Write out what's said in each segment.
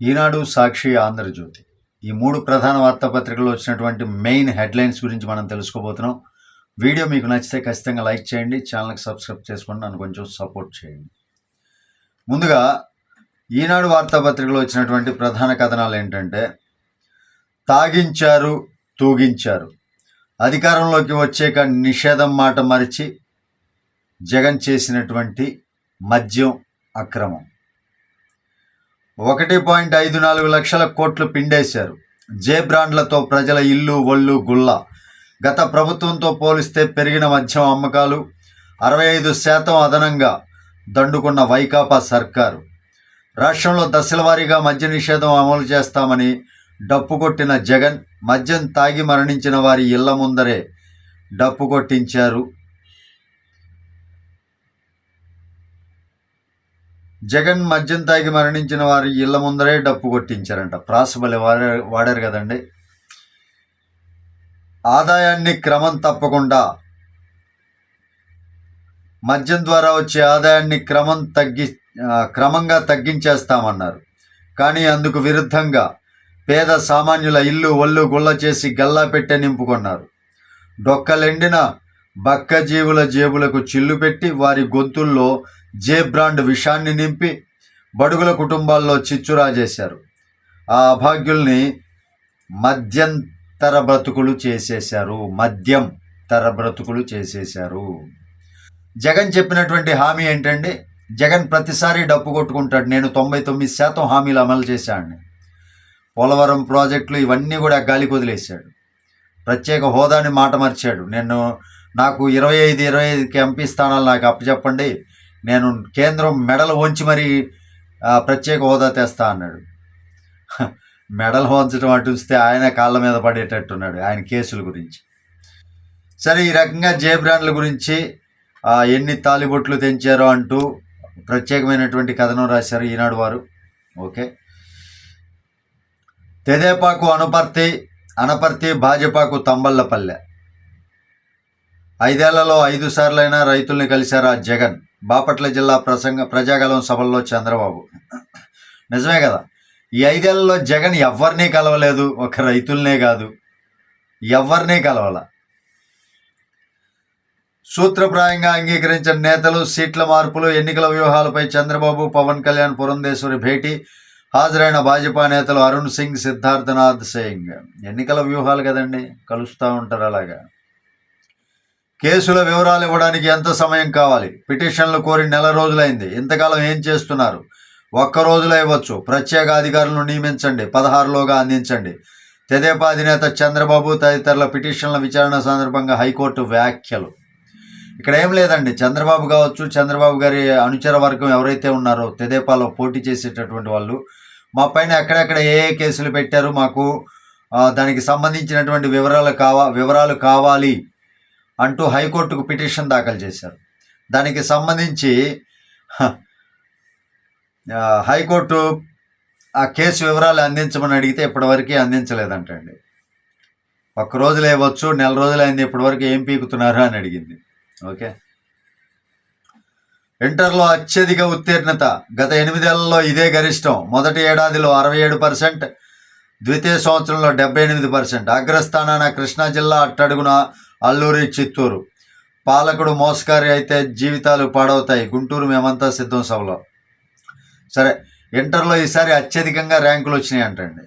ఈనాడు సాక్షి ఆంధ్రజ్యోతి. ఈ మూడు ప్రధాన వార్తాపత్రికల్లో వచ్చినటువంటి మెయిన్ హెడ్లైన్స్ గురించి మనం తెలుసుకోబోతున్నాం. వీడియో మీకు నచ్చితే ఖచ్చితంగా లైక్ చేయండి ఛానల్కి సబ్స్క్రైబ్ చేసుకోండి నన్ను కొంచెం సపోర్ట్ చేయండి. ముందుగా ఈనాడు వార్తాపత్రికలో వచ్చినటువంటి ప్రధాన కథనాలు ఏంటంటే తాగించారు తూగించారు. అధికారంలోకి వచ్చాక నిషేధం మాట మరిచి జగన్ చేసినటువంటి మద్యం అక్రమం. ఒకటి పాయింట్ ఐదు నాలుగు లక్షల కోట్లు పిండేశారు. జే బ్రాండ్లతో ప్రజల ఇల్లు ఒళ్ళు గుల్ల గత ప్రభుత్వంతో పోలిస్తే పెరిగిన మద్యం అమ్మకాలు అరవై ఐదు శాతం అదనంగా దండుకున్న వైకాపా సర్కారు. రాష్ట్రంలో దశల వారీగా మద్య నిషేధం అమలు చేస్తామని డప్పు కొట్టిన జగన్ మద్యం తాగి మరణించిన వారి ఇళ్ళ ముందరే డప్పు కొట్టించారు జగన్ మద్యం తాగి మరణించిన వారి ఇళ్ళ ముందరే డప్పు కొట్టించారంట. ప్రాసబలి వాడారు వాడారు కదండి. ఆదాయాన్ని క్రమం తప్పకుండా మద్యం ద్వారా వచ్చే ఆదాయాన్ని క్రమం తగ్గి క్రమంగా తగ్గించేస్తామన్నారు. కానీ అందుకు విరుద్ధంగా పేద సామాన్యుల ఇల్లు ఒళ్ళు గుల్ల చేసి గల్లా పెట్టె నింపుకున్నారు. డొక్కలెండిన బక్క జీవుల జేబులకు చిల్లు పెట్టి వారి గొంతుల్లో జే బ్రాండ్ విషాన్ని నింపి బడుగుల కుటుంబాల్లో చిచ్చురా చేశారు. ఆ అభాగ్యుల్ని మద్యంతర బ్రతుకులు చేసేశారు. మద్యం తర బ్రతుకులు చేసేశారు. జగన్ చెప్పినటువంటి హామీ ఏంటండి? జగన్ ప్రతిసారి డప్పు కొట్టుకుంటాడు. నేను తొంభై తొమ్మిది శాతం హామీలు అమలు చేశాను పోలవరం ప్రాజెక్టులు ఇవన్నీ కూడా గాలికి వదిలేశాడు ప్రత్యేక హోదాని మాట మార్చాడు. నేను నాకు ఇరవై ఐదు ఇరవై ఐదుకి ఎంపీ స్థానాలు నాకు అప్పచెప్పండి. నేను కేంద్రం మెడలు వంచి మరి ప్రత్యేక హోదా తెస్తా అన్నాడు. మెడల్ మెడలు వంచడం అటు చూస్తే ఆయన కాళ్ళ మీద పడేటట్టున్నాడు ఆయన కేసుల గురించి. సరే ఈ రకంగా జేబ్రాండ్ల గురించి ఎన్ని తాలిబొట్లు తెంచారో అంటూ ప్రత్యేకమైనటువంటి కథనం రాశారు ఈనాడు వారు. ఓకే. తెదేపాకు అనుపర్తి అనపర్తి భాజపాకు తంబళ్ళపల్లె. ఐదేళ్ళలో ఐదు సార్లైనా రైతుల్ని కలిశారు ఆ జగన్. బాపట్ల జిల్లా ప్రసంగ ప్రజాగలం సభల్లో చంద్రబాబు. నిజమే కదా? ఈ ఐదేళ్ళలో జగన్ ఎవరినీ కలవలేదు ఒక రైతులనే కాదు. ఎవరినీ కలవాల. సూత్రప్రాయంగా అంగీకరించిన నేతలు సీట్ల మార్పులు ఎన్నికల వ్యూహాలపై చంద్రబాబు పవన్ కళ్యాణ్ పురంధేశ్వరి భేటీ హాజరైన భాజపా నేతలు అరుణ్ సింగ్ సిద్ధార్థనాథ్ సింగ్. ఎన్నికల వ్యూహాలు కదండి? కలుస్తూ ఉంటారు అలాగా. కేసుల వివరాలు ఇవ్వడానికి ఎంత సమయం కావాలి? పిటిషన్లు కోరి నెల రోజులైంది. ఇంతకాలం ఏం చేస్తున్నారు? ఒక్క రోజులో ఇవ్వచ్చు. ప్రత్యేక అధికారులను నియమించండి. పదహారులోగా అందించండి. తెదేపా అధినేత చంద్రబాబు తదితరుల పిటిషన్ల విచారణ సందర్భంగా హైకోర్టు వ్యాఖ్యలు. ఇక్కడ ఏం లేదండి. చంద్రబాబు కావచ్చు చంద్రబాబు గారి అనుచర వర్గం ఎవరైతే ఉన్నారో తెదేపాలో పోటీ చేసేటటువంటి వాళ్ళు మా పైన ఎక్కడెక్కడ ఏ ఏ కేసులు పెట్టారు మాకు దానికి సంబంధించినటువంటి వివరాలు కావా వివరాలు కావాలి. అంటూ హైకోర్టుకు పిటిషన్ దాఖలు చేశారు. దానికి సంబంధించి హైకోర్టు ఆ కేసు వివరాలు అందించమని అడిగితే ఇప్పటివరకు అందించలేదంటండి. ఒక్క రోజులు ఇవ్వచ్చు నెల రోజులైంది ఇప్పటివరకు ఏం పీకుతున్నారు అని అడిగింది. ఓకే? ఇంటర్లో అత్యధిక ఉత్తీర్ణత గత ఎనిమిదేళ్ళలో ఇదే గరిష్టం. మొదటి ఏడాదిలో అరవై ఏడు పర్సెంట్ ద్వితీయ సంవత్సరంలో డెబ్బై ఎనిమిది పర్సెంట్. అగ్రస్థానాన కృష్ణా జిల్లా అట్టడుగున అల్లూరి చిత్తూరు. పాలకుడు మోసకారి అయితే జీవితాలు పాడవుతాయి. గుంటూరు మేమంతా సిద్ధం సభలో. సరే ఇంటర్లో ఈసారి అత్యధికంగా ర్యాంకులు వచ్చినాయి అంటండి.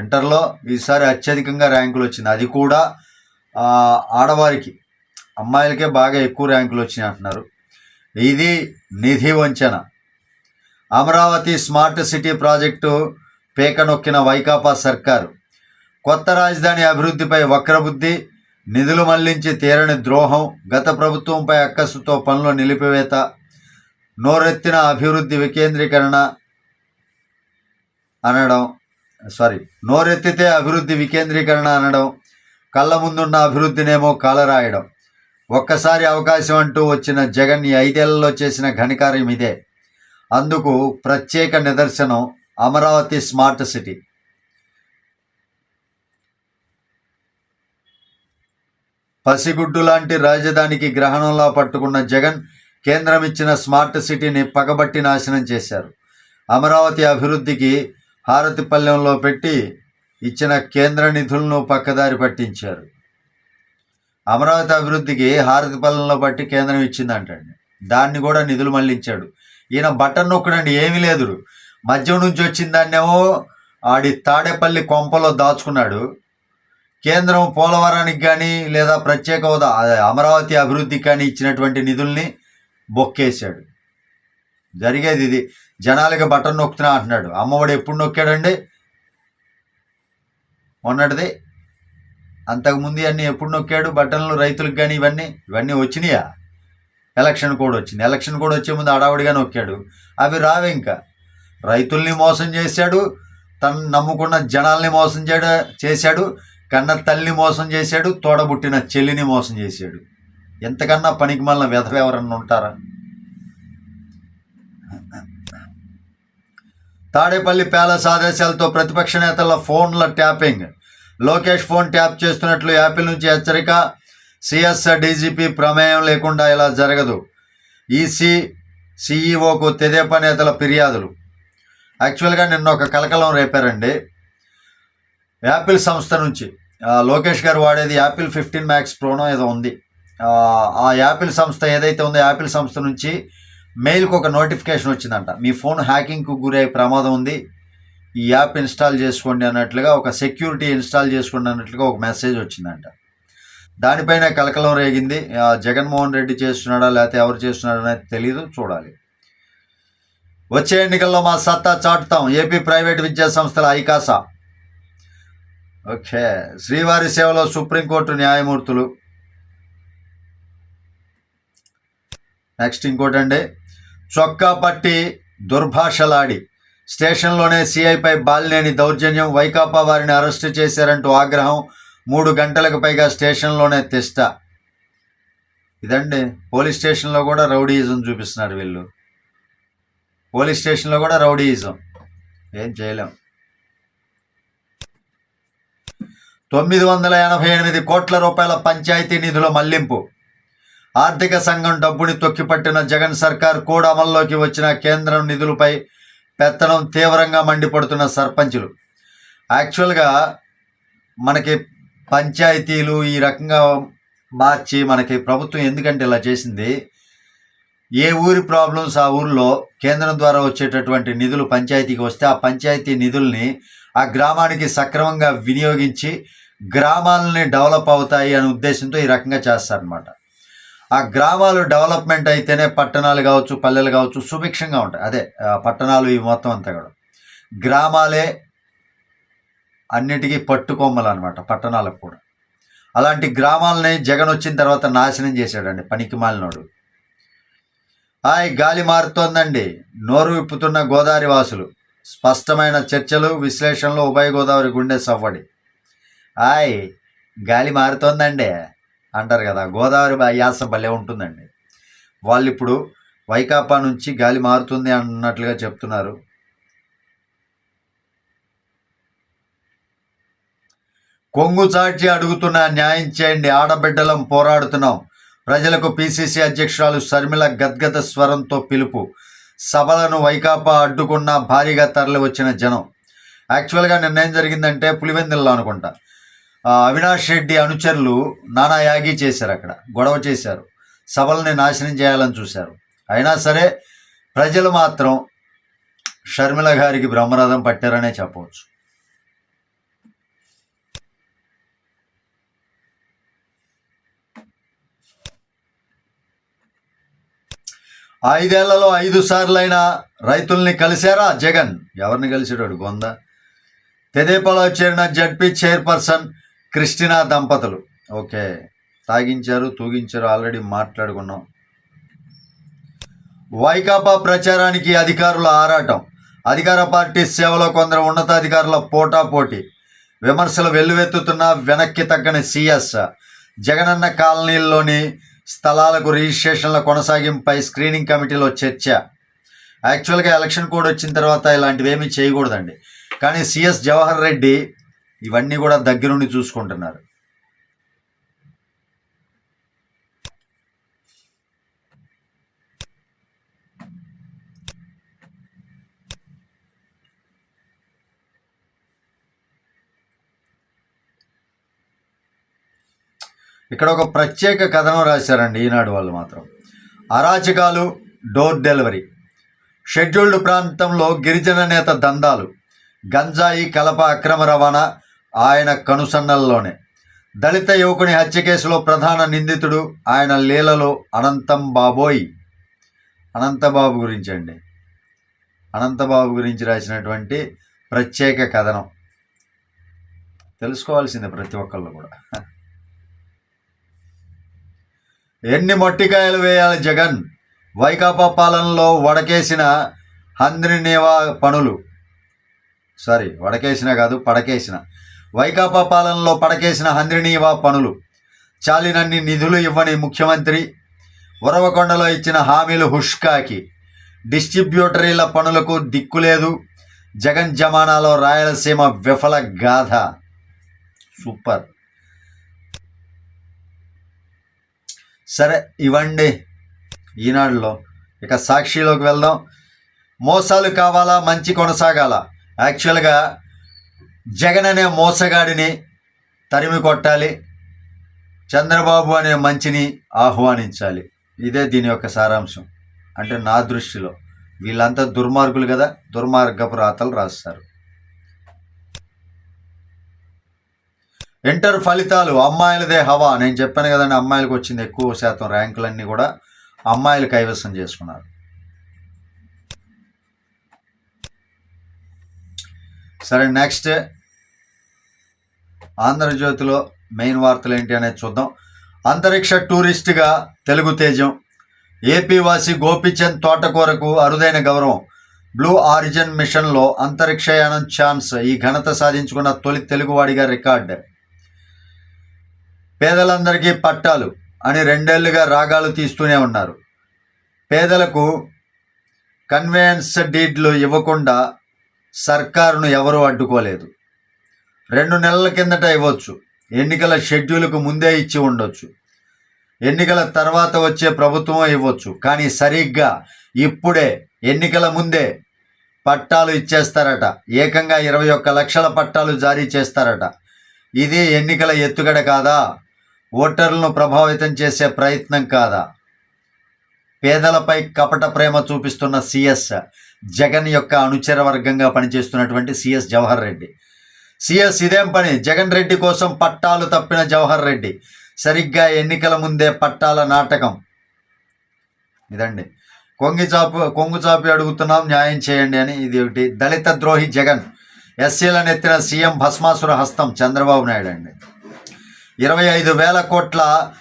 ఇంటర్లో ఈసారి అత్యధికంగా ర్యాంకులు వచ్చింది. అది కూడా ఆడవారికి. అమ్మాయిలకే బాగా ఎక్కువ ర్యాంకులు వచ్చినాయి అంటున్నారు. ఇది నిధి వంచన. అమరావతి స్మార్ట్ సిటీ ప్రాజెక్టు పేకనొక్కిన వైకాపా సర్కారు. కొత్త రాజధాని అభివృద్ధిపై వక్రబుద్ధి నిధులు మళ్ళించి తీరని ద్రోహం గత ప్రభుత్వంపై అక్కసుతో పనులు నిలిపివేత నోరెత్తిన అభివృద్ధి వికేంద్రీకరణ అనడం సారీ నోరెత్తితే అభివృద్ధి వికేంద్రీకరణ అనడం కళ్ళ ముందున్న అభివృద్ధినేమో కాలరాయడం. ఒక్కసారి అవకాశం అంటూ వచ్చిన జగన్ ఈ ఐదేళ్ళలో చేసిన ఘనకార్యం ఇదే. అందుకు ప్రత్యేక నిదర్శనం అమరావతి స్మార్ట్ సిటీ. పసిగుడ్డు లాంటి రాజధానికి గ్రహణంలా పట్టుకున్న జగన్ కేంద్రం ఇచ్చిన స్మార్ట్ సిటీని పగబట్టి నాశనం చేశారు. అమరావతి అభివృద్ధికి హారతిపల్లెంలో పెట్టి ఇచ్చిన కేంద్ర నిధులను పక్కదారి పట్టించారు. అమరావతి అభివృద్ధికి హారతిపల్లెంలో పట్టి కేంద్రం ఇచ్చిందంటండి. దాన్ని కూడా నిధులు మళ్ళించాడు ఈయన బటన్ నొక్కడండి ఏమీ లేదు మధ్య నుంచి వచ్చిన దాన్నేమో ఆడి తాడేపల్లి కొంపలో దాచుకున్నాడు. కేంద్రం పోలవరానికి కానీ లేదా ప్రత్యేక హోదా అమరావతి అభివృద్ధికి కానీ ఇచ్చినటువంటి నిధుల్ని బొక్కేశాడు. జరిగేది ఇది. జనాలకి బటన్ నొక్కుతున్నా అంటున్నాడు. అమ్మఒడు ఎప్పుడు నొక్కాడండి? మొన్నటిది. అంతకుముందు అన్నీ ఎప్పుడు నొక్కాడు? బటన్లు రైతులకు కానీ ఇవన్నీ? ఇవన్నీ వచ్చినాయా? ఎలక్షన్ కూడా వచ్చింది. ఎలక్షన్ కూడా వచ్చే ముందు అడావుడిగా నొక్కాడు. అవి రావే ఇంకా. రైతుల్ని మోసం చేశాడు. తను నమ్ముకున్న జనాల్ని మోసం చేయడం చేశాడు. కన్న తల్లిని మోసం చేశాడు తోడబుట్టిన చెల్లిని మోసం చేశాడు. ఎంతకన్నా పనికి మళ్ళీ వెధవెవరన్నా ఉంటారా? తాడేపల్లి ప్యాలెస్ ఆదేశాలతో ప్రతిపక్ష నేతల ఫోన్ల ట్యాపింగ్. లోకేష్ ఫోన్ ట్యాప్ చేస్తున్నట్లు యాపిల్ నుంచి హెచ్చరిక. సిఎస్ఆర్ డీజీపీ ప్రమేయం లేకుండా ఇలా జరగదు. ఈసీ సిఈఓకు తెదేపా నేతల ఫిర్యాదులు. యాక్చువల్గా నిన్న ఒక కలకలం రేపారండి. యాపిల్ సంస్థ నుంచి లోకేష్ గారు వాడేది యాపిల్ ఫిఫ్టీన్ మ్యాక్స్ ప్రోనో ఏదో ఉంది. ఆ, యాపిల్ సంస్థ ఏదైతే ఉందో యాపిల్ సంస్థ నుంచి మెయిల్కి ఒక నోటిఫికేషన్ వచ్చిందంట. మీ ఫోన్ హ్యాకింగ్కు గురయ్యే ప్రమాదం ఉంది. ఈ యాప్ ఇన్స్టాల్ చేసుకోండి అన్నట్లుగా ఒక సెక్యూరిటీ ఇన్స్టాల్ చేసుకోండి అన్నట్లుగా ఒక మెసేజ్ వచ్చిందంట. దానిపైన కలకలం రేగింది. జగన్మోహన్ రెడ్డి చేస్తున్నాడా లేకపోతే ఎవరు చేస్తున్నాడా అనేది తెలియదు చూడాలి. వచ్చే ఎన్నికల్లో మా సత్తా చాటుతాం. ఏపీ ప్రైవేట్ విద్యా సంస్థల ఐకాసా. ఓకే. శ్రీవారి సేవలో సుప్రీంకోర్టు న్యాయమూర్తులు. నెక్స్ట్ ఇంకోటండి. చొక్కా పట్టి దుర్భాషలాడి. స్టేషన్లోనే సిఐపై బాలినేని దౌర్జన్యం వైకాపా వారిని అరెస్టు చేశారంటూ ఆగ్రహం మూడు గంటలకు పైగా స్టేషన్లోనే తిష్ట. ఇదండి పోలీస్ స్టేషన్లో కూడా రౌడీయిజం చూపిస్తున్నారు వీళ్ళు. పోలీస్ స్టేషన్లో కూడా రౌడీయిజం. ఏం చేయలేం. తొమ్మిది వందల ఎనభై ఎనిమిది కోట్ల రూపాయల పంచాయతీ నిధుల మళ్ళింపు. ఆర్థిక సంఘం డబ్బుని తొక్కిపట్టిన జగన్ సర్కార్ కూడా అమల్లోకి వచ్చిన కేంద్రం నిధులపై పెత్తనం తీవ్రంగా మండిపడుతున్న సర్పంచులు. యాక్చువల్గా మనకి పంచాయతీలు ఈ రకంగా మార్చి మనకి ప్రభుత్వం ఎందుకంటే ఇలా చేసింది ఏ ఊరి ప్రాబ్లమ్స్ ఆ ఊరిలో కేంద్రం ద్వారా వచ్చేటటువంటి నిధులు పంచాయతీకి వస్తే ఆ పంచాయతీ నిధుల్ని ఆ గ్రామానికి సక్రమంగా వినియోగించి గ్రామాలని డెవలప్ అవుతాయి అనే ఉద్దేశంతో ఈ రకంగా చేస్తారనమాట ఆ గ్రామాలు డెవలప్మెంట్ అయితేనే పట్టణాలు కావచ్చు పల్లెలు కావచ్చు సుభిక్షంగా ఉంటాయి. అదే పట్టణాలు ఇవి మొత్తం అంతా కూడా. గ్రామాలే అన్నిటికీ పట్టుకొమ్మలు అనమాట పట్టణాలకు కూడా. అలాంటి గ్రామాలని జగన్ వచ్చిన తర్వాత నాశనం చేశాడండి పనికి మాలినోడు. హాయ్ గాలి మారుతోందండి. నోరు విప్పుతున్న గోదావరి వాసులు. స్పష్టమైన చర్చలు విశ్లేషణలు ఉభయ గోదావరి గుండె సవ్వడి. హాయ్ గాలి మారుతోందండి అంటారు కదా. గోదావరి బా- యాస భలే ఉంటుందండి. వాళ్ళు ఇప్పుడు వైకాపా నుంచి గాలి మారుతుంది అన్నట్లుగా చెప్తున్నారు. కొంగు చాటి అడుగుతున్న న్యాయం చేయండి ఆడబిడ్డలం పోరాడుతున్నాం. ప్రజలకు పిసిసి అధ్యక్షురాలు షర్మిల గద్గద స్వరంతో పిలుపు. సభలను వైకాపా అడ్డుకున్న భారీగా తరలి వచ్చిన జనం. యాక్చువల్గా నిర్ణయం జరిగిందంటే పులివెందుల్లో అనుకుంటా. అవినాష్ రెడ్డి అనుచరులు నానా యాగి చేశారు అక్కడ గొడవ చేశారు. సభల్ని నాశనం చేయాలని చూశారు. అయినా సరే ప్రజలు మాత్రం షర్మిల గారికి బ్రహ్మరథం పట్టారనే చెప్పవచ్చు. ఐదేళ్ళలో ఐదు సార్లైనా రైతుల్ని కలిశారా? జగన్. ఎవరిని కలిసాడు గొంద. తెదేపాలో చేరిన జడ్పీ చైర్పర్సన్ క్రిస్టినా దంపతులు. ఓకే. తాగించారు తూగించారు ఆల్రెడీ మాట్లాడుకున్నాం. వైకాపా ప్రచారానికి అధికారుల ఆరాటం. అధికార పార్టీ సేవలో కొందరు ఉన్నతాధికారుల పోటాపోటీ. విమర్శలు వెల్లువెత్తుతున్న వెనక్కి తగ్గని సిఎస్. జగనన్న కాలనీల్లోని స్థలాలకు రిజిస్ట్రేషన్ల కొనసాగింపై స్క్రీనింగ్ కమిటీలో చర్చ. యాక్చువల్గా ఎలక్షన్ కోడ్ వచ్చిన తర్వాత ఇలాంటివి ఏమీ చేయకూడదండి. కానీ సిఎస్ జవహర్ రెడ్డి ఇవన్నీ కూడా దగ్గరుండి చూసుకుంటున్నారు. ఇక్కడ ఒక ప్రత్యేక కథనం రాశారండి ఈనాడు వాళ్ళు మాత్రం. అరాచకాలు డోర్ డెలివరీ. షెడ్యూల్డ్ ప్రాంతంలో గిరిజన నేత దందాలు. గంజాయి కలప అక్రమ రవాణా ఆయన కనుసన్నల్లోనే. దళిత యువకుని హత్య కేసులో ప్రధాన నిందితుడు ఆయన లీలలో అనంతం బాబోయ్. అనంతబాబు గురించి అండి. అనంతబాబు గురించి రాసినటువంటి ప్రత్యేక కథనం. తెలుసుకోవాల్సిందే ప్రతి ఒక్కళ్ళు కూడా. ఎన్ని మొట్టికాయలు వేయాలి జగన్? వైకాపా పాలనలో వడకేసిన హంద్రినేవా పనులు. సారీ వడకేసిన కాదు పడకేసిన. వైకాపా పాలనలో పడకేసిన హంద్రినీవా పనులు. చాలినన్ని నిధులు ఇవ్వని ముఖ్యమంత్రి ఉరవకొండలో ఇచ్చిన హామీలు హుష్కాకి. డిస్ట్రిబ్యూటరీల పనులకు దిక్కులేదు జగన్ జమానాలో రాయలసీమ విఫల గాథ. సూపర్. సరే ఇవ్వండి. ఈనాడులో ఇక సాక్షిలోకి వెళ్దాం. మోసాలు కావాలా? మంచి కొనసాగాల? యాక్చువల్గా జగన్ అనే మోసగాడిని తరిమి కొట్టాలి చంద్రబాబు అనే మంచిని ఆహ్వానించాలి. ఇదే దీని యొక్క సారాంశం. అంటే నా దృష్టిలో వీళ్ళంతా దుర్మార్గులు కదా దుర్మార్గపు రాతలు రాస్తారు. ఇంటర్ ఫలితాలు అమ్మాయిలదే హవా. నేను చెప్పాను కదండి అమ్మాయిలకు వచ్చింది ఎక్కువ శాతం ర్యాంకులన్నీ కూడా అమ్మాయిలు కైవసం చేసుకున్నారు. సరే నెక్స్ట్ ఆంధ్రజ్యోతిలో మెయిన్ వార్తలు ఏంటి అనేది చూద్దాం. అంతరిక్ష టూరిస్ట్గా తెలుగు తేజం. ఏపీ వాసి గోపిచంద్ తోటకూరకు అరుదైన గౌరవం. బ్లూ ఆరిజిన్ మిషన్లో అంతరిక్షయానం ఛాన్స్ ఈ ఘనత సాధించుకున్న తొలి తెలుగువాడిగా రికార్డ్. పేదలందరికీ పట్టాలు అని రెండేళ్ళుగా రాగాలు తీస్తూనే ఉన్నారు. పేదలకు కన్వేయన్స్ డీడ్లు ఇవ్వకుండా సర్కారును ఎవరూ అడ్డుకోలేదు. రెండు నెలల కిందట ఇవ్వచ్చు. ఎన్నికల షెడ్యూల్కు ముందే ఇచ్చి ఉండొచ్చు. ఎన్నికల తర్వాత వచ్చే ప్రభుత్వం ఇవ్వచ్చు. కానీ సరిగ్గా ఇప్పుడే ఎన్నికల ముందే పట్టాలు ఇచ్చేస్తారట. ఏకంగా ఇరవై ఒక్క లక్షల పట్టాలు జారీ చేస్తారట. ఇది ఎన్నికల ఎత్తుగడ కాదా? ఓటర్లను ప్రభావితం చేసే ప్రయత్నం కాదా? పేదలపై కపట ప్రేమ చూపిస్తున్న సిఎస్ జగన్ యొక్క అనుచర వర్గంగా పనిచేస్తున్నటువంటి సిఎస్ జవహర్ రెడ్డి. సిఎస్ ఇదేం పని? జగన్ రెడ్డి కోసం పట్టాలు తప్పిన జవహర్ రెడ్డి. సరిగ్గా ఎన్నికల ముందే పట్టాల నాటకం. ఇదండి. కొంగి చాపు కొంగు చాపి అడుగుతున్నాం న్యాయం చేయండి అని ఇది ఒకటి. దళిత ద్రోహి జగన్. ఎస్సీలను ఎత్తిన సీఎం భస్మాసుర హస్తం చంద్రబాబు నాయుడు అండి. ఇరవై ఐదు వేల కోట్ల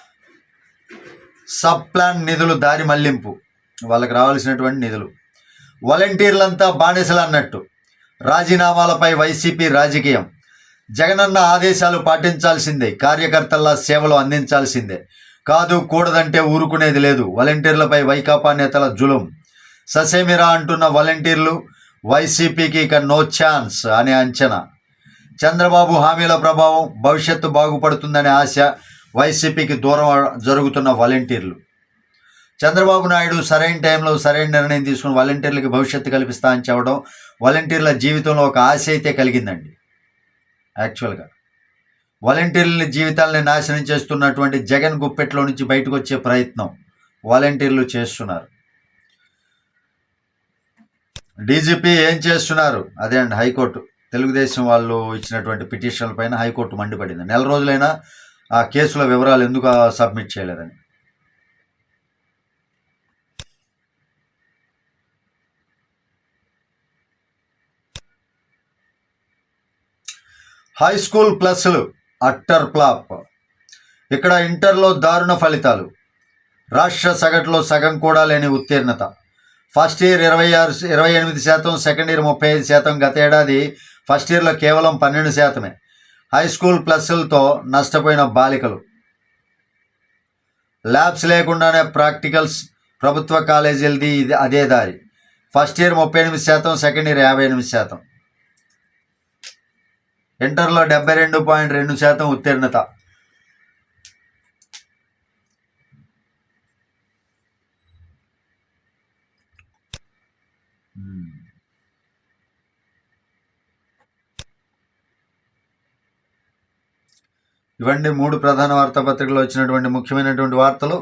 సబ్ ప్లాన్ నిధులు దారి మళ్ళింపు. వాళ్ళకి రావాల్సినటువంటి నిధులు. వాలంటీర్లంతా బానిసలు అన్నట్టు రాజీనామాలపై వైసీపీ రాజకీయం. జగనన్న ఆదేశాలు పాటించాల్సిందే కార్యకర్తల్లా సేవలు అందించాల్సిందే. కాదు కూడదంటే ఊరుకునేది లేదు. వాలంటీర్లపై వైకాపా నేతల జులుం. ససేమిరా అంటున్న వాలంటీర్లు వైసీపీకి ఇక నో ఛాన్స్ అనే అంచనా. చంద్రబాబు హామీల ప్రభావం భవిష్యత్తు బాగుపడుతుందనే ఆశ వైసీపీకి దూరం జరుగుతున్న వాలంటీర్లు. చంద్రబాబు నాయుడు సరైన టైంలో సరైన నిర్ణయం తీసుకుని వాలంటీర్లకి భవిష్యత్తు కల్పిస్తా అని చెప్పడం వాలంటీర్ల జీవితంలో ఒక ఆశ అయితే కలిగిందండి. యాక్చువల్గా వాలంటీర్ల జీవితాలని నాశనం చేస్తున్నటువంటి జగన్ గుప్పెట్లో నుంచి బయటకు వచ్చే ప్రయత్నం వాలంటీర్లు చేస్తున్నారు. డీజీపీ ఏం చేస్తున్నారు? అదే అండి హైకోర్టు. తెలుగుదేశం వాళ్ళు ఇచ్చినటువంటి పిటిషన్ల పైన హైకోర్టు మండిపడింది. నెల రోజులైనా ఆ కేసుల వివరాలు ఎందుకు సబ్మిట్ చేయలేదని? హై స్కూల్ ప్లస్లు అట్టర్ ప్లాప్ ఇక్కడ ఇంటర్లో దారుణ ఫలితాలు. రాష్ట్ర సగటులో సగం కూడా లేని ఉత్తీర్ణత. ఫస్ట్ ఇయర్ ఇరవై ఆరు ఇరవై ఎనిమిది శాతం సెకండ్ ఇయర్ ముప్పై ఐదు శాతం గత ఏడాది ఫస్ట్ ఇయర్లో కేవలం పన్నెండు శాతమే. హై స్కూల్ ప్లస్లతో నష్టపోయిన బాలికలు. ల్యాబ్స్ లేకుండానే ప్రాక్టికల్స్ ప్రభుత్వ కాలేజీలది ఇది అదే దారి. ఫస్ట్ ఇయర్ ముప్పై ఎనిమిది శాతం సెకండ్ ఇయర్ యాభై ఎనిమిది శాతం. ఇంటర్లో డెబ్బై రెండు పాయింట్ రెండు శాతం ఉత్తీర్ణత. ఇవన్నీ మూడు ప్రధాన వార్తాపత్రికలు వచ్చినటువంటి ముఖ్యమైనటువంటి వార్తలు.